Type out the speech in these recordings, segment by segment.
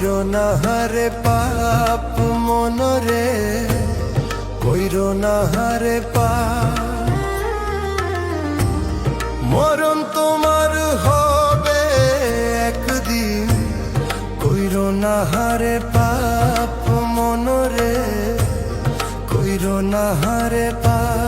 কইর না হারে পাপ মনরে, কইর না হারে পাপ। মরণ তোমার হবে একদিন, কইর না হারে পাপ মনরে, কইর না হারে পাপ।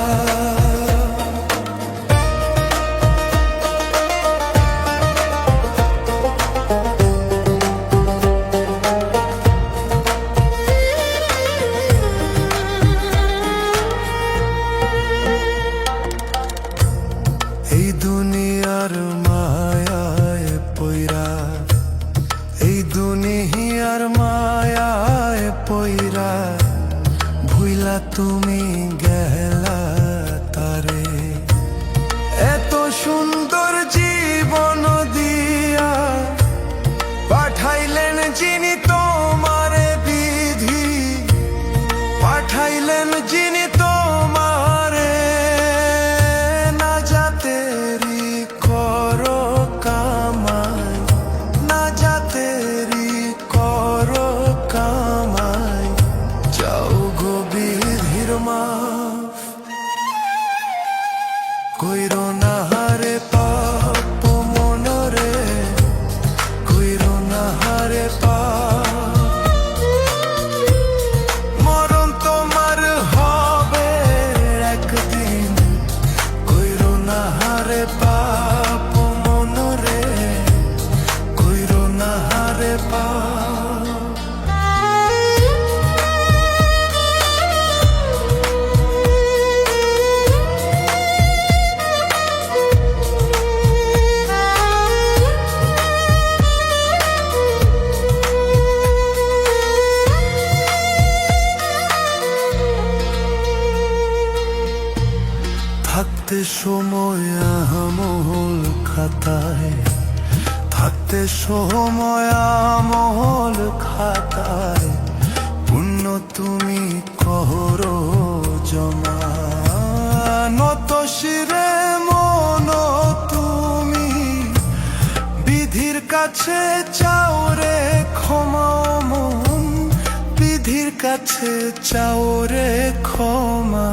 এই দুনিয়ার মায়ায় পৈরা এই দুনিয়ার মায়ায় পৈরা ভুইলা তুমি গেলা কইর না সময় আমল খাতায়। থাকতে সময় আমল খাতায়। পুণ্য তুমি কহরো জমা। নত শিরে মন তুমি। বিধির কাছে চাও রে ক্ষমা মন। বিধির কাছে চাও রে ক্ষমা